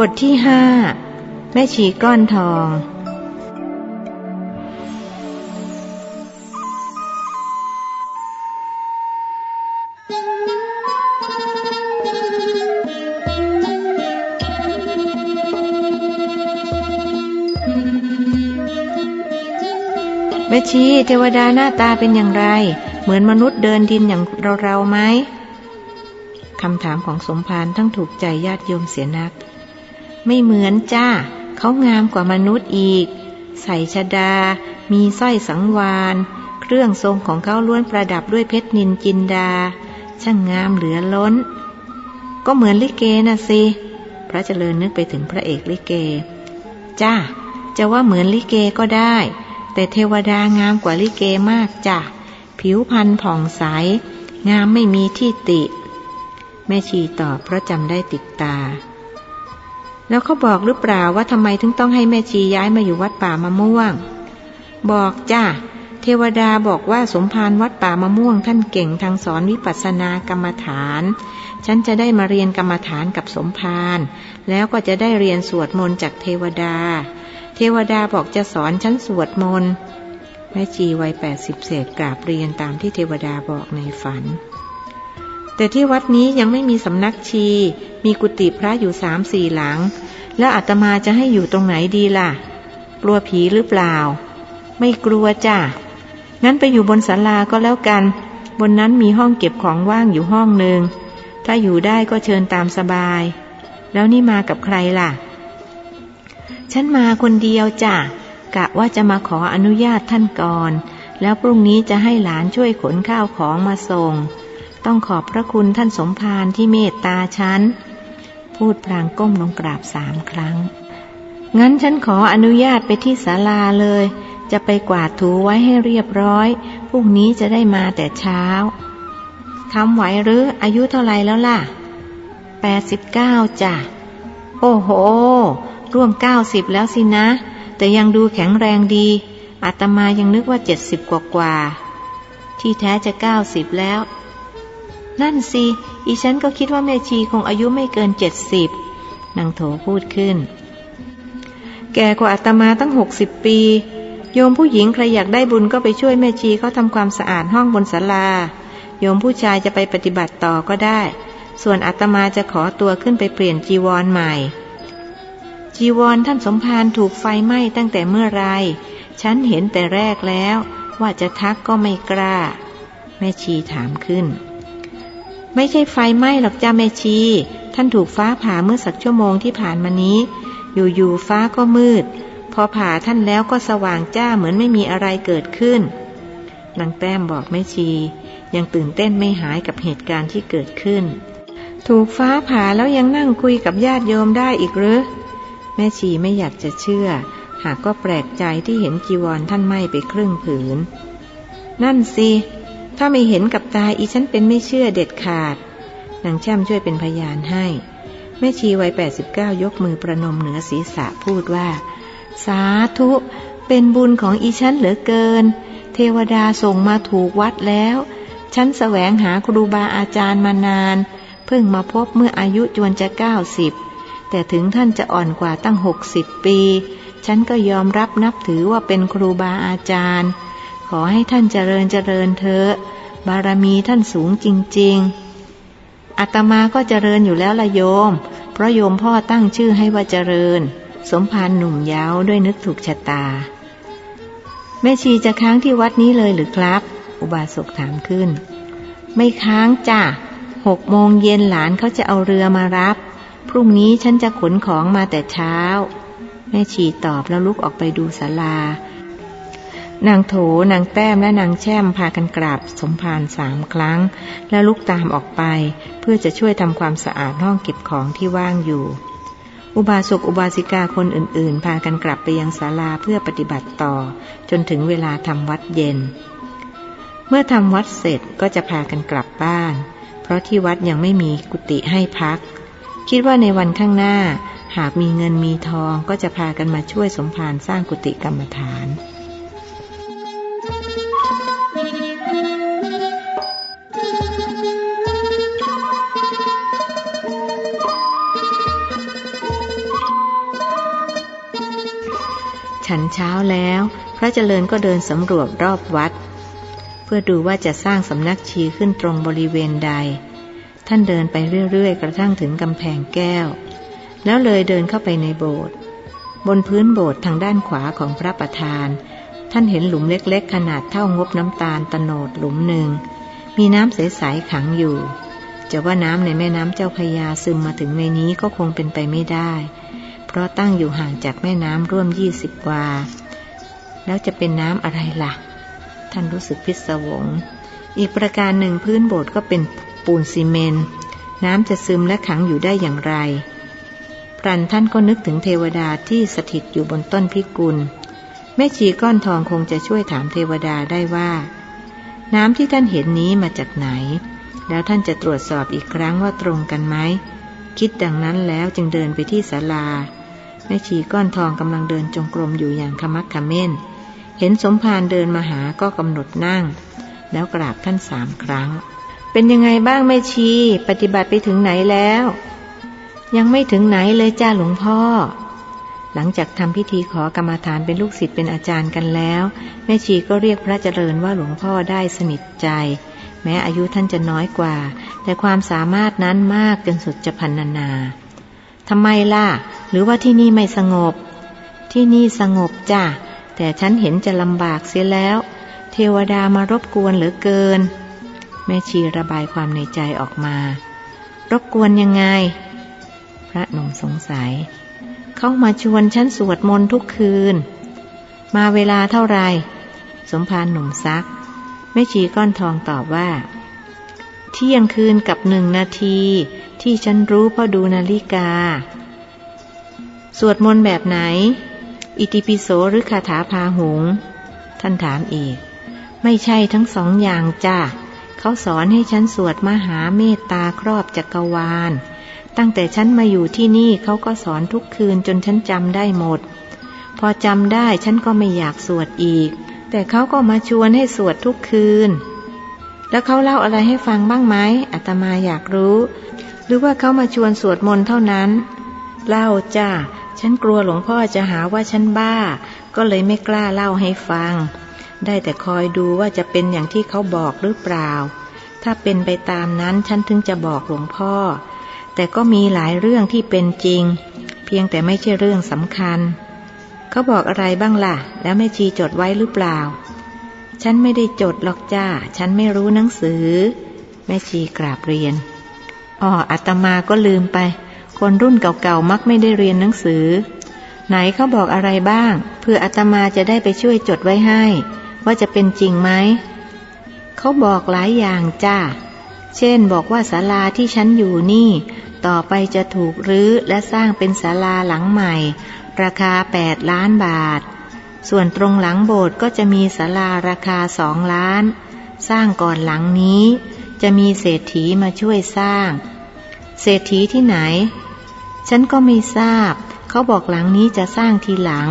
บทที่ห้าแม่ชีก้อนทอง แม่ชีเทวดาหน้าตาเป็นอย่างไร เหมือนมนุษย์เดินดินอย่างเราเราๆไหมคำถามของสมภารทั้งถูกใจญาติโยมเสียนัก ไม่เหมือนจ้า เขางามกว่ามนุษย์อีก ใส่ชดา มีสร้อยสังวาน เครื่องทรงของเขาล้วนประดับด้วยเพชรนินจินดา ช่างงามเหลือล้น ก็เหมือนลิเกนะสิ พระเจริญนึกไปถึงพระเอกลิเก จ้า จะว่าเหมือนลิเกก็ได้ แต่เทวดางามกว่าลิเกมากจ้ะ ผิวพรรณผ่องใส งามไม่มีที่ติ แม่ชีตอบเพราะจำได้ติดตา แล้วเขาบอกหรือเปล่าว่าทำไมถึงต้องให้แม่ชีย้ายมาอยู่วัดป่ามะม่วง บอกจ้าเทวดาบอกว่าสมภารวัดป่ามะม่วงท่านเก่งทางสอนวิปัสสนากรรมฐาน ฉันจะได้มาเรียนกรรมฐานกับสมภารแล้วก็จะได้เรียนสวดมนต์จากเทวดา เทวดาบอกจะสอนฉันสวดมนต์แม่ชีวัยแปดสิบเศษกราบเรียนตามที่เทวดาบอกในฝัน แต่ที่วัดนี้ยังไม่มีสำนักชี มีกุฏิพระอยู่สามสี่หลัง แล้วอาตมาจะให้อยู่ตรงไหนดีล่ะ กลัวผีหรือเปล่า ไม่กลัวจ้ะ งั้นไปอยู่บนศาลาก็แล้วกัน บนนั้นมีห้องเก็บของว่างอยู่ห้องหนึ่ง ถ้าอยู่ได้ก็เชิญตามสบาย แล้วนี่มากับใครล่ะ ฉันมาคนเดียวจ้ะ กะว่าจะมาขออนุญาตท่านก่อน แล้วพรุ่งนี้จะให้หลานช่วยขนข้าวของมาส่ง ต้องขอบพระคุณท่านสมภารที่เมตตาฉัน พูดพลางก้มลงกราบสามครั้ง งั้นฉันขออนุญาตไปที่ศาลาเลย จะไปกวาดถูไว้ให้เรียบร้อย พรุ่งนี้จะได้มาแต่เช้า ทำไหวหรืออายุเท่าไรแล้วล่ะ แปดสิบเก้าจ้ะ โอ้โห ร่วมเก้าสิบแล้วสินะ แต่ยังดูแข็งแรงดี อาตมายังนึกว่าเจ็ดสิบกว่ากว่าที่แท้จะเก้าสิบแล้ว นั่นสิอีฉันก็คิดว่าแม่ชีคงอายุไม่เกินเจ็ดสิบนางโถพูดขึ้น แก่กว่าอาตมาตั้งหกสิบปี โยมผู้หญิงใครอยากได้บุญก็ไปช่วยแม่ชีเขาทำความสะอาดห้องบนศาลา โยมผู้ชายจะไปปฏิบัติต่อก็ได้ ส่วนอาตมาจะขอตัวขึ้นไปเปลี่ยนจีวรใหม่ จีวรท่านสมภารถูกไฟไหม้ตั้งแต่เมื่อไร ฉันเห็นแต่แรกแล้ว ว่าจะทักก็ไม่กล้า แม่ชีถามขึ้น ไม่ใช่ไฟไหม้หรอกจ้าแม่ชี ท่านถูกฟ้าผ่าเมื่อสักชั่วโมงที่ผ่านมานี้ อยู่ๆฟ้าก็มืด พอผ่าท่านแล้วก็สว่างจ้าเหมือนไม่มีอะไรเกิดขึ้นนางแต้มบอกแม่ชี ยังตื่นเต้นไม่หายกับเหตุการณ์ที่เกิดขึ้น ถูกฟ้าผ่าแล้วยังนั่งคุยกับญาติโยมได้อีกหรือแม่ชีไม่อยากจะเชื่อ หากก็แปลกใจที่เห็นจีวรท่านไหม้ไปครึ่งผืน นั่นสิ ถ้าไม่เห็นกับตาอีฉันเป็นไม่เชื่อเด็ดขาด นางแช่มช่วยเป็นพยานให้ แม่ชีวัย 89 ยกมือประนมเหนือศีรษะพูดว่า สาธุ เป็นบุญของอีฉันเหลือเกิน เทวดาส่งมาถูกวัดแล้ว ฉันแสวงหาครูบาอาจารย์มานาน เพิ่งมาพบเมื่ออายุจวนจะ 90 แต่ถึงท่านจะอ่อนกว่าตั้ง 60 ปี ฉันก็ยอมรับนับถือว่าเป็นครูบาอาจารย์ ขอให้ท่านเจริญเจริญเถอะบารมีท่านสูงจริง ๆอาตมาก็เจริญอยู่แล้วละโยม เพราะโยมพ่อตั้งชื่อให้ว่าเจริญ สมภารหนุ่มยาวด้วยนึกถูกชะตา แม่ชีจะค้างที่วัดนี้เลยหรือครับ อุบาสกถามขึ้น ไม่ค้างจ้ะหกโมงเย็นหลานเขาจะเอาเรือมารับ พรุ่งนี้ฉันจะขนของมาแต่เช้า แม่ชีตอบแล้วลุกออกไปดูศาลา นางโถ นางแต้มและนางแช่มพากันกราบสมภารสามครั้ง แล้วลุกตามออกไป เพื่อจะช่วยทำความสะอาดห้องเก็บของที่ว่างอยู่ อุบาสกอุบาสิกาคนอื่นๆ พากันกลับไปยังศาลาเพื่อปฏิบัติต่อ จนถึงเวลาทำวัดเย็น เมื่อทำวัดเสร็จก็จะพากันกลับบ้าน เพราะที่วัดยังไม่มีกุฏิให้พัก คิดว่าในวันข้างหน้า หากมีเงินมีทองก็จะพากันมาช่วยสมภารสร้างกุฏิกรรมฐาน ฉันเช้าแล้ว พระเจริญก็เดินสำรวจรอบวัด เพื่อดูว่าจะสร้างสำนักชีขึ้นตรงบริเวณใด ท่านเดินไปเรื่อยๆ กระทั่งถึงกำแพงแก้ว แล้วเลยเดินเข้าไปในโบสถ์บนพื้นโบสถ์ทางด้านขวาของพระประธาน ท่านเห็นหลุมเล็กๆ ขนาดเท่างบน้ำตาลตโนดหลุมหนึ่ง มีน้ำใสๆขังอยู่ จะว่าน้ำในแม่น้ำเจ้าพยาซึมมาถึงในนี้ก็คงเป็นไปไม่ได้ เพราะตั้งอยู่ห่างจากแม่น้ำร่วมยี่สิบวา แล้วจะเป็นน้ำอะไรล่ะ ท่านรู้สึกพิศวง อีกประการหนึ่งพื้นโบสถ์ก็เป็นปูนซีเมนต์น้ำจะซึมและขังอยู่ได้อย่างไรพรันท่านก็นึกถึงเทวดาที่สถิตอยู่บนต้นพิกุล แม่ชีก้อนทองคงจะช่วยถามเทวดาได้ว่า น้ำที่ท่านเห็นนี้มาจากไหน แล้วท่านจะตรวจสอบอีกครั้งว่าตรงกันไหม คิดดังนั้นแล้วจึงเดินไปที่ศาลา แม่ชีก้อนทองกำลังเดินจงกรมอยู่อย่างขมักขม้น เห็นสมภารเดินมาหาก็กำหนดนั่ง แล้วกราบท่านสามครั้ง เป็นยังไงบ้างแม่ชี ปฏิบัติไปถึงไหนแล้ว ยังไม่ถึงไหนเลยจ้าหลวงพ่อ หลังจากทำพิธีขอกรรมฐานเป็นลูกศิษย์เป็นอาจารย์กันแล้ว แม่ชีก็เรียกพระเจริญว่าหลวงพ่อได้สนิทใจ แม้อายุท่านจะน้อยกว่า แต่ความสามารถนั้นมากจนสุดจะพันนานาทำไมล่ะ หรือว่าที่นี่ไม่สงบ ที่นี่สงบจ้ะ แต่ฉันเห็นจะลำบากเสียแล้ว เทวดามารบกวนเหลือเกิน แม่ชีระบายความในใจออกมา รบกวนยังไง พระหนุ่มสงสัย เขามาชวนฉันสวดมนต์ทุกคืน มาเวลาเท่าไรสมภารหนุ่มซัก แม่ชีก้อนทองตอบว่า เที่ยงคืนกับหนึ่งนาทีที่ฉันรู้เพราะดูนาฬิกา สวดมนต์แบบไหน อิติปิโสหรือคาถาพาหุง ท่านถามอีก ไม่ใช่ทั้งสองอย่างจ้ะเขาสอนให้ฉันสวดมหาเมตตาครอบจักรวาล ตั้งแต่ฉันมาอยู่ที่นี่เขาก็สอนทุกคืนจนฉันจำได้หมด พอจำได้ฉันก็ไม่อยากสวดอีก แต่เขาก็มาชวนให้สวดทุกคืน แล้วเขาเล่าอะไรให้ฟังบ้างไหมอาตมาอยากรู้ หรือว่าเขามาชวนสวดมนต์เท่านั้น เล่าจ้า ฉันกลัวหลวงพ่อจะหาว่าฉันบ้า ก็เลยไม่กล้าเล่าให้ฟัง ได้แต่คอยดูว่าจะเป็นอย่างที่เขาบอกหรือเปล่า ถ้าเป็นไปตามนั้นฉันถึงจะบอกหลวงพ่อ แต่ก็มีหลายเรื่องที่เป็นจริง เพียงแต่ไม่ใช่เรื่องสำคัญ เขาบอกอะไรบ้างล่ะ แล้วแม่ชีจดไว้หรือเปล่า ฉันไม่ได้จดหรอกจ้า ฉันไม่รู้หนังสือ แม่ชีกราบเรียนอ๋ออาตมาก็ลืมไป คนรุ่นเก่าๆมักไม่ได้เรียนหนังสือ ไหนเขาบอกอะไรบ้าง เพื่ออาตมาจะได้ไปช่วยจดไว้ให้ ว่าจะเป็นจริงไหมเขาบอกหลายอย่างจ้าเช่นบอกว่าศาลาที่ฉันอยู่นี่ ต่อไปจะถูกรื้อและสร้างเป็นศาลาหลังใหม่ ราคาแปดล้านบาท ส่วนตรงหลังโบสถ์ก็จะมีศาลาราคาสองล้าน สร้างก่อนหลังนี้ จะมีเศรษฐีมาช่วยสร้าง เศรษฐีที่ไหน ฉันก็ไม่ทราบ เขาบอกหลังนี้จะสร้างทีหลัง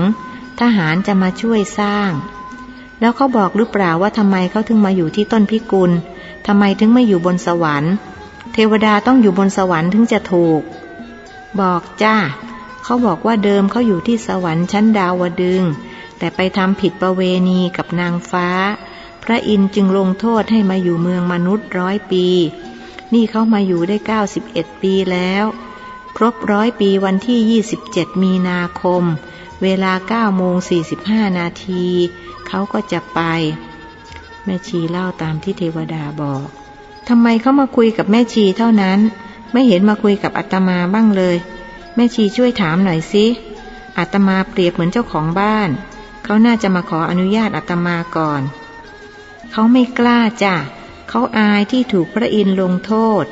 ทหารจะมาช่วยสร้าง แล้วเขาบอกหรือเปล่าว่าทำไมเขาถึงมาอยู่ที่ต้นพิกุลทำไมถึงไม่อยู่บนสวรรค์ เทวดาต้องอยู่บนสวรรค์ถึงจะถูก บอกจ้าเขาบอกว่าเดิมเขาอยู่ที่สวรรค์ชั้นดาวดึง แต่ไปทำผิดประเวณีกับนางฟ้า พระอินทร์จึงลงโทษให้มาอยู่เมืองมนุษย์ร้อยปี นี่เขามาอยู่ได้ 91 ปีแล้ว ครบร้อยปีวันที่ 27 มีนาคม เวลา9โมง45 นาที เขาก็จะไป แม่ชีเล่าตามที่เทวดาบอกทำไมเขามาคุยกับแม่ชีเท่านั้น ไม่เห็นมาคุยกับอาตมาบ้างเลย แม่ชีช่วยถามหน่อยสิอาตมาเปรียบเหมือนเจ้าของบ้าน เขาน่าจะมาขออนุญาตอาตมาก่อน เขาไม่กล้าจ้ะเขาอายที่ถูกพระอินทร์ลงโทษ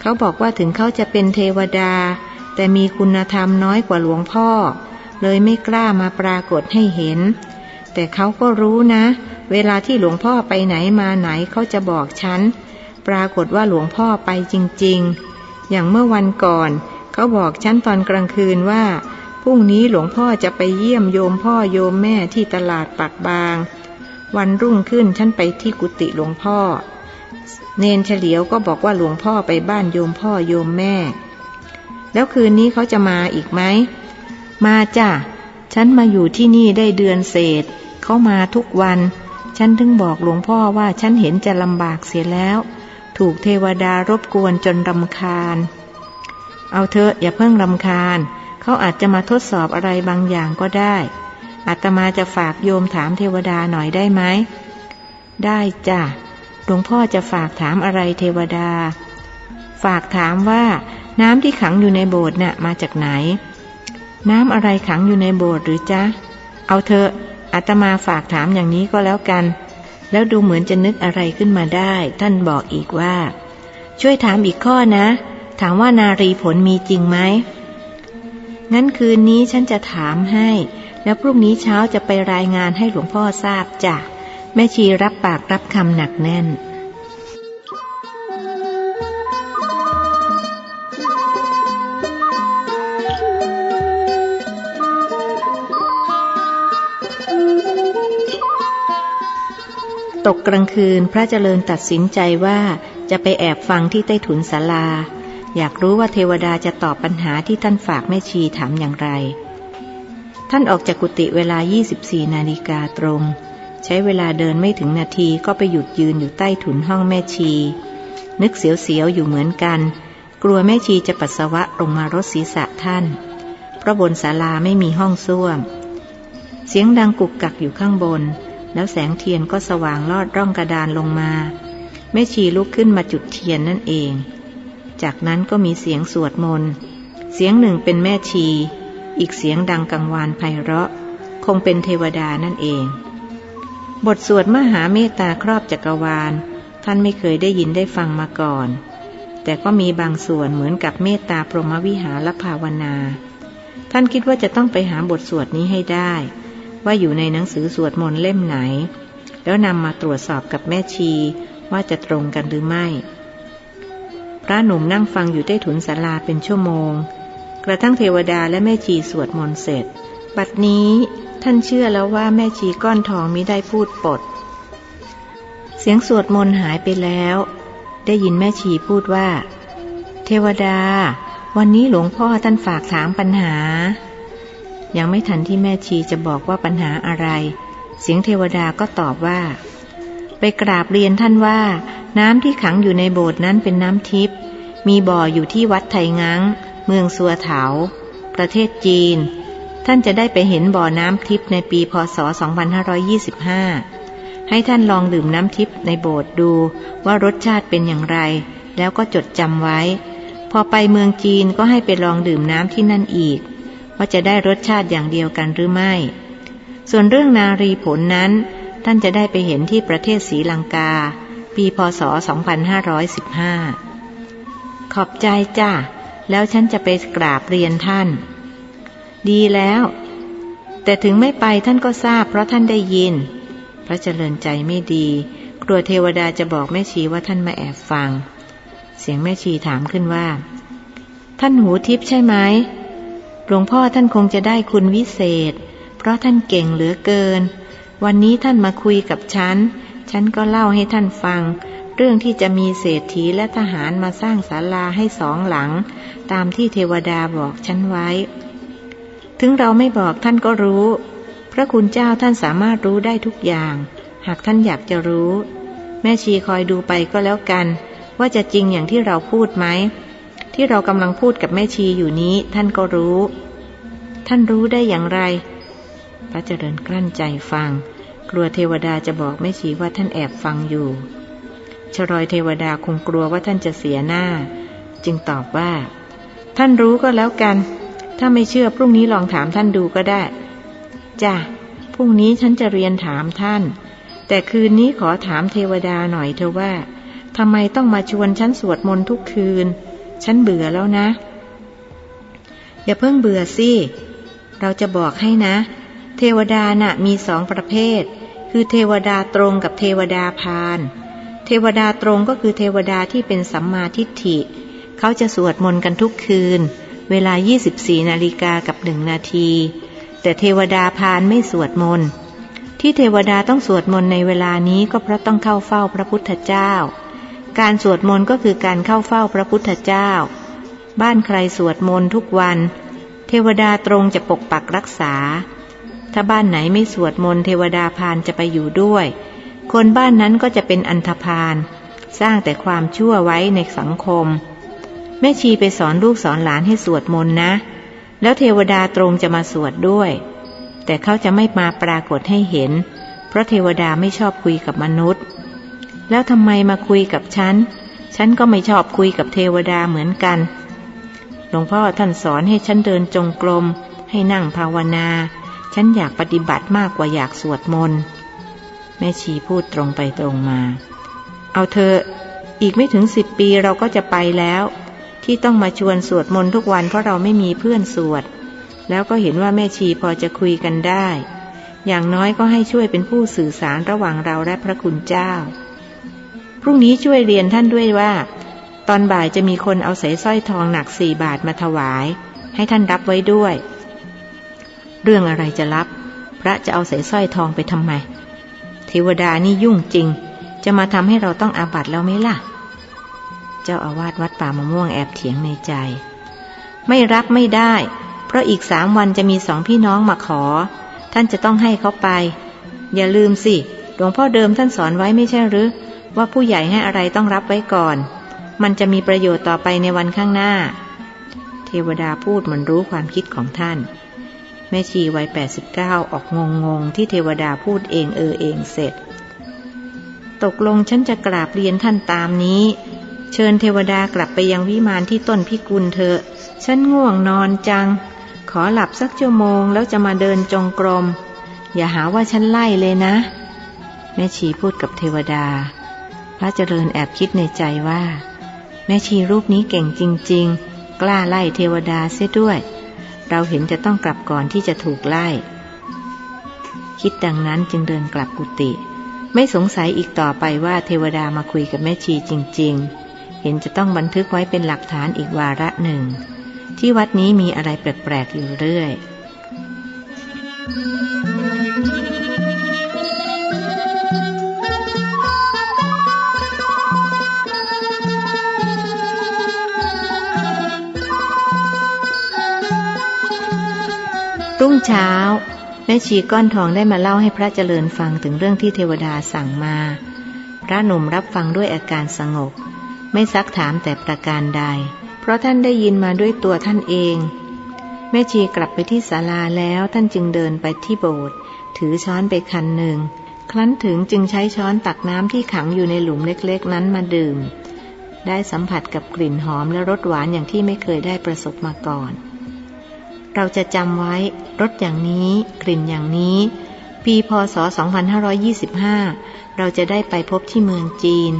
เขาบอกว่าถึงเขาจะเป็นเทวดา แต่มีคุณธรรมน้อยกว่าหลวงพ่อ เลยไม่กล้ามาปรากฏให้เห็น แต่เขาก็รู้นะ เวลาที่หลวงพ่อไปไหนมาไหนเขาจะบอกฉัน ปรากฏว่าหลวงพ่อไปจริง ๆ อย่างเมื่อวันก่อน เขาบอกฉันตอนกลางคืนว่าพรุ่งนี้หลวงพ่อจะไปเยี่ยมโยมพ่อโยมแม่ที่ตลาดปากบาง วันรุ่งขึ้นฉันไปที่กุฏิหลวงพ่อ เนนเฉลียวก็บอกว่าหลวงพ่อไปบ้านโยมพ่อโยมแม่ แล้วคืนนี้เขาจะมาอีกไหม มาจ้ะ ฉันมาอยู่ที่นี่ได้เดือนเศษ เขามาทุกวัน ฉันถึงบอกหลวงพ่อว่าฉันเห็นจะลำบากเสียแล้ว ถูกเทวดารบกวนจนรำคาญ เอาเถอะอย่าเพิ่งรำคาญ เขาอาจจะมาทดสอบอะไรบางอย่างก็ได้ อาตมาจะฝากโยมถามเทวดาหน่อยได้ไหม ได้จ้ะ ลวงพ่อจะฝากถามอะไรเทวดา ฝากถามว่า น้ำที่ขังอยู่ในโบสถ์น่ะมาจากไหน น้ำอะไรขังอยู่ในโบสถ์หรือจ๊ะ เอาเถอะอาตมาฝากถามอย่างนี้ก็แล้วกัน แล้วดูเหมือนจะนึกอะไรขึ้นมาได้ ท่านบอกอีกว่า ช่วยถามอีกข้อนะ ถามว่านารีผลมีจริงไหมงั้นคืนนี้ฉันจะถามให้ แล้วพรุ่งนี้เช้าจะไปรายงานให้หลวงพ่อทราบจ้ะ แม่ชีรับปากรับคำหนักแน่น ตกกลางคืนพระเจริญตัดสินใจว่าจะไปแอบฟังที่ใต้ถุนศาลา อยากรู้ว่าเทวดาจะตอบปัญหาที่ท่านฝากแม่ชีถามอย่างไร ท่านออกจากกุฏิเวลา 24 นาฬิกาตรง ใช้เวลาเดินไม่ถึงนาทีก็ไปหยุดยืนอยู่ใต้ถุนห้องแม่ชี นึกเสียวๆอยู่เหมือนกัน กลัวแม่ชีจะปัสสาวะลงมารดศีรษะท่าน เพราะบนศาลาไม่มีห้องส้วม เสียงดังกุกกักอยู่ข้างบน แล้วแสงเทียนก็สว่างลอดร่องกระดานลงมา แม่ชีลุกขึ้นมาจุดเทียนนั่นเอง จากนั้นก็มีเสียงสวดมนต์เสียงหนึ่งเป็นแม่ชี อีกเสียงดังกังวานไพเราะ คงเป็นเทวดานั่นเอง บทสวดมหาเมตตาครอบจักรวาล ท่านไม่เคยได้ยินได้ฟังมาก่อน แต่ก็มีบางส่วนเหมือนกับเมตตาพรหมวิหารภาวนา ท่านคิดว่าจะต้องไปหาบทสวดนี้ให้ได้ ว่าอยู่ในหนังสือสวดมนต์เล่มไหน แล้วนำมาตรวจสอบกับแม่ชีว่าจะตรงกันหรือไม่ พระหนุ่มนั่งฟังอยู่ใต้ถุนศาลาเป็นชั่วโมง กระทั่งเทวดาและแม่ชีสวดมนต์เสร็จ บัดนี้ ท่านเชื่อแล้วว่าแม่ชีก้อนทองมิได้พูดปด เสียงสวดมนต์หายไปแล้ว ได้ยินแม่ชีพูดว่า เทวดา วันนี้หลวงพ่อท่านฝากถามปัญหา ยังไม่ทันที่แม่ชีจะบอกว่าปัญหาอะไร เสียงเทวดาก็ตอบว่า ไปกราบเรียนท่านว่า น้ำที่ขังอยู่ในโบสถ์นั้นเป็นน้ำทิพย์มีบ่ออยู่ที่วัดไทยงังเมืองสัวเถา ประเทศจีน ท่านจะได้ไปเห็นบ่อน้ำทิพย์ในปีพศ 2525 ให้ท่านลองดื่มน้ำทิพย์ในโบสถ์ดูว่ารสชาติเป็นอย่างไร แล้วก็จดจำไว้ พอไปเมืองจีนก็ให้ไปลองดื่มน้ำที่นั่นอีก ว่าจะได้รสชาติอย่างเดียวกันหรือไม่ ส่วนเรื่องนารีผลนั้น ท่านจะได้ไปเห็นที่ประเทศศรีลังกา ปีพศ 2515 ขอบใจจ้าแล้วฉันจะไปกราบเรียนท่าน ดีแล้ว แต่ถึงไม่ไปท่านก็ทราบเพราะท่านได้ยิน พระเจริญใจไม่ดี กลัวเทวดาจะบอกแม่ชีว่าท่านมาแอบฟัง เสียงแม่ชีถามขึ้นว่า ท่านหูทิพย์ใช่ไหมหลวงพ่อท่านคงจะได้คุณวิเศษ เพราะท่านเก่งเหลือเกิน วันนี้ท่านมาคุยกับฉัน ฉันก็เล่าให้ท่านฟัง เรื่องที่จะมีเศรษฐีและทหารมาสร้างศาลาให้สองหลัง ตามที่เทวดาบอกฉันไว้ ถึงเราไม่บอกท่านก็รู้ พระคุณเจ้าท่านสามารถรู้ได้ทุกอย่าง หากท่านอยากจะรู้ แม่ชีคอยดูไปก็แล้วกัน ว่าจะจริงอย่างที่เราพูดไหม ที่เรากำลังพูดกับแม่ชีอยู่นี้ท่านก็รู้ ท่านรู้ได้อย่างไร พระเจริญกลั้นใจฟัง กลัวเทวดาจะบอกแม่ชีว่าท่านแอบฟังอยู่ชรอยเทวดาคงกลัวว่าท่านจะเสียหน้า จึงตอบว่า ท่านรู้ก็แล้วกัน ถ้าไม่เชื่อพรุ่งนี้ลองถามท่านดูก็ได้ จ้ะ พรุ่งนี้ฉันจะเรียนถามท่าน แต่คืนนี้ขอถามเทวดาหน่อยเธอว่าทำไมต้องมาชวนฉันสวดมนต์ทุกคืน ฉันเบื่อแล้วนะ อย่าเพิ่งเบื่อสิ เราจะบอกให้นะ เทวดาน่ะมีสองประเภท คือเทวดาตรงกับเทวดาพาน เทวดาตรงก็คือเทวดาที่เป็นสัมมาทิฏฐิ เขาจะสวดมนต์กันทุกคืน เวลา 24 นาฬิกากับหนึ่งนาที แต่เทวดาพานไม่สวดมนต์ ที่เทวดาต้องสวดมนต์ในเวลานี้ก็เพราะต้องเข้าเฝ้าพระพุทธเจ้า การสวดมนต์ก็คือการเข้าเฝ้าพระพุทธเจ้า บ้านใครสวดมนต์ทุกวัน เทวดาตรงจะปกปักรักษา ถ้าบ้านไหนไม่สวดมนต์เทวดาพานจะไปอยู่ด้วย คนบ้านนั้นก็จะเป็นอันธพาล สร้างแต่ความชั่วไว้ในสังคม แม่ชีไปสอนลูกสอนหลานให้สวดมนต์นะ แล้วเทวดาตรงจะมาสวดด้วย แต่เขาจะไม่มาปรากฏให้เห็น เพราะเทวดาไม่ชอบคุยกับมนุษย์ แล้วทำไมมาคุยกับฉัน ฉันก็ไม่ชอบคุยกับเทวดาเหมือนกัน หลวงพ่อท่านสอนให้ฉันเดินจงกรม ให้นั่งภาวนา ฉันอยากปฏิบัติมากกว่าอยากสวดมนต์ แม่ชีพูดตรงไปตรงมา เอาเธอ อีกไม่ถึงสิบปีเราก็จะไปแล้ว ที่ต้องมาชวนสวดมนต์ทุกวันเพราะเราไม่มีเพื่อนสวด แล้วก็เห็นว่าแม่ชีพอจะคุยกันได้ อย่างน้อยก็ให้ช่วยเป็นผู้สื่อสารระหว่างเราและพระคุณเจ้า พรุ่งนี้ช่วยเรียนท่านด้วยว่า ตอนบ่ายจะมีคนเอาสายสร้อยทองหนักสี่บาทมาถวาย ให้ท่านรับไว้ด้วย เรื่องอะไรจะรับ พระจะเอาสายสร้อยทองไปทำไมเทวดานี่ยุ่งจริง จะมาทำให้เราต้องอาบัตแล้วไหมล่ะ เจ้าอาวาสวัดป่ามะม่วงแอบเถียงในใจ ไม่รับไม่ได้ เพราะอีกสามวันจะมีสองพี่น้องมาขอ ท่านจะต้องให้เขาไป อย่าลืมสิหลวงพ่อเดิมท่านสอนไว้ไม่ใช่หรือ ว่าผู้ใหญ่ให้อะไรต้องรับไว้ก่อน มันจะมีประโยชน์ต่อไปในวันข้างหน้า เทวดาพูดเหมือนรู้ความคิดของท่าน แม่ชีวัย 89 ออกงงงๆที่เทวดาพูดเองเออเองเสร็จตกลงฉันจะกราบเรียนท่านตามนี้ เชิญเทวดากลับไปยังวิมานที่ต้นพิกุลเถอะ ฉันง่วงนอนจัง ขอหลับสักชั่วโมงแล้วจะมาเดินจงกรม อย่าหาว่าฉันไล่เลยนะ แม่ชีพูดกับเทวดา พระเจริญแอบคิดในใจว่า แม่ชีรูปนี้เก่งจริง ๆ กล้าไล่เทวดาเสียด้วย เราเห็นจะต้องกลับก่อนที่จะถูกไล่ คิดดังนั้นจึงเดินกลับกุฏิไม่สงสัยอีกต่อไปว่าเทวดามาคุยกับแม่ชีจริง ๆ เห็นจะต้องบันทึกไว้เป็นหลักฐานอีกวาระหนึ่ง ที่วัดนี้มีอะไรแปลกๆอยู่เรื่อยรุ่งเช้า แม่ชีก้อนทองได้มาเล่าให้พระเจริญฟังถึงเรื่องที่เทวดาสั่งมา พระหนุ่มรับฟังด้วยอาการสงบ ไม่ซักถามแต่ประการใด เพราะท่านได้ยินมาด้วยตัวท่านเอง แม่ชีกลับไปที่ศาลาแล้วท่านจึงเดินไปที่โบสถ์ถือช้อนไปคันหนึ่ง ครั้นถึงจึงใช้ช้อนตักน้ำที่ขังอยู่ในหลุมเล็กๆ นั้นมาดื่ม ได้สัมผัสกับกลิ่นหอมและรสหวานอย่างที่ไม่เคยได้ประสบมาก่อน เราจะจำไว้รสอย่างนี้ กลิ่นอย่างนี้ ปีพศ 2525 เราจะได้ไปพบที่เมืองจีน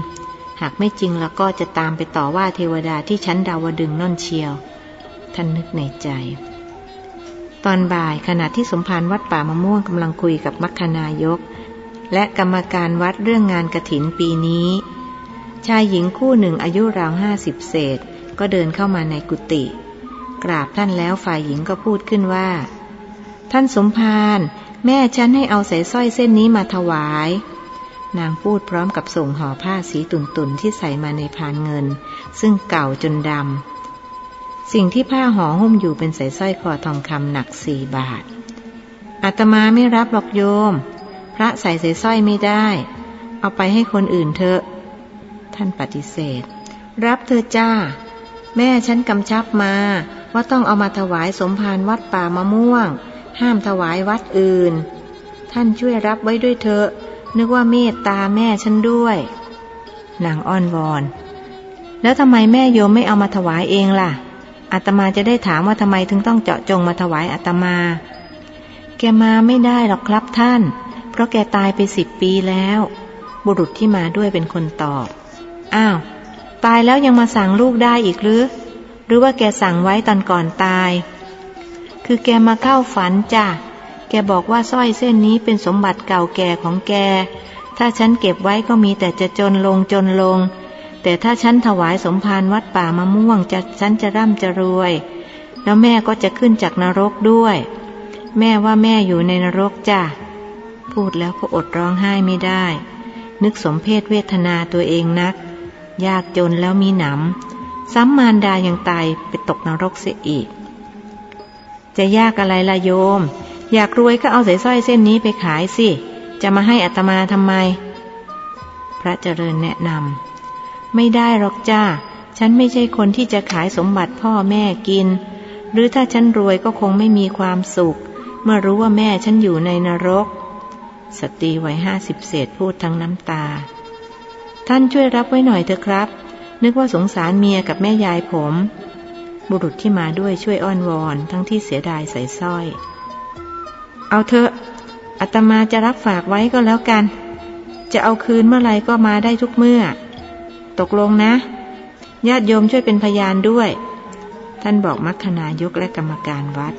หากไม่จริงแล้วก็จะตามไปต่อว่าเทวดาที่ชั้นดาวดึงน่นเชียว ท่านนึกในใจ ตอนบ่ายขณะที่สมภารวัดป่ามะม่วงกำลังคุยกับมัคคณายก และกรรมการวัดเรื่องงานกระถินปีนี้ ชายหญิงคู่หนึ่งอายุราวห้าสิบเศษ ก็เดินเข้ามาในกุฏิกราบท่านแล้วฝ่ายหญิงก็พูดขึ้นว่า ท่านสมภารแม่ฉันให้เอาสายสร้อยเส้นนี้มาถวาย นางพูดพร้อมกับส่งห่อผ้าสีตุ่นๆที่ใส่มาในพานเงิน ซึ่งเก่าจนดำ สิ่งที่ผ้าห่อหุ้มอยู่เป็นสายสร้อยคอทองคำหนักสี่บาท อาตมาไม่รับหรอกโยม พระใส่สายสร้อยไม่ได้ เอาไปให้คนอื่นเถอะ ท่านปฏิเสธ รับเธอจ้า แม่ฉันกำชับมา ว่าต้องเอามาถวายสมภารวัดป่ามะม่วง ห้ามถวายวัดอื่น ท่านช่วยรับไว้ด้วยเถอะ นึกว่าเมตตาแม่ฉันด้วยนางอ้อนวอน แล้วทำไมแม่โยมไม่เอามาถวายเองล่ะอาตมาจะได้ถามว่าทำไมถึงต้องเจาะจงมาถวายอาตมา แกมาไม่ได้หรอกครับท่าน เพราะแกตายไปสิบปีแล้ว บุรุษที่มาด้วยเป็นคนตอบ อ้าว ตายแล้วยังมาสั่งลูกได้อีกหรือ หรือว่าแกสั่งไว้ตอนก่อนตาย คือแกมาเข้าฝันจ้ะ แกบอกว่าสร้อยเส้นนี้เป็นสมบัติเก่าแก่ของแก ถ้าฉันเก็บไว้ก็มีแต่จะจนลงจนลง แต่ถ้าฉันถวายสมภารวัดป่ามะม่วงจะฉันจะร่ำจะรวย แล้วแม่ก็จะขึ้นจากนรกด้วย แม่ว่าแม่อยู่ในนรกจ้ะ พูดแล้วก็อดร้องไห้ไม่ได้ นึกสมเพศเวทนาตัวเองนัก ยากจนแล้วมีหนำ ซ้ำมารดายังตายไปตกนรกเสียอีก จะยากอะไรล่ะโยม อยากรวยก็เอาสายสร้อยเส้นนี้ไปขายสิ จะมาให้อัตมาทำไม พระเจริญแนะนำไม่ได้หรอกจ้า ฉันไม่ใช่คนที่จะขายสมบัติพ่อแม่กิน หรือถ้าฉันรวยก็คงไม่มีความสุข เมื่อรู้ว่าแม่ฉันอยู่ในนรก สตรีวัยห้าสิบเศษพูดทั้งน้ำตา ท่านช่วยรับไว้หน่อยเถอะครับ นึกว่าสงสารเมียกับแม่ยายผม บุรุษที่มาด้วยช่วยอ้อนวอนทั้งที่เสียดายใส่สร้อย เอาเถอะอาตมาจะรับฝากไว้ก็แล้วกัน จะเอาคืนเมื่อไรก็มาได้ทุกเมื่อ ตกลงนะ ญาติโยมช่วยเป็นพยานด้วย ท่านบอกมัคคณายกและกรรมการวัด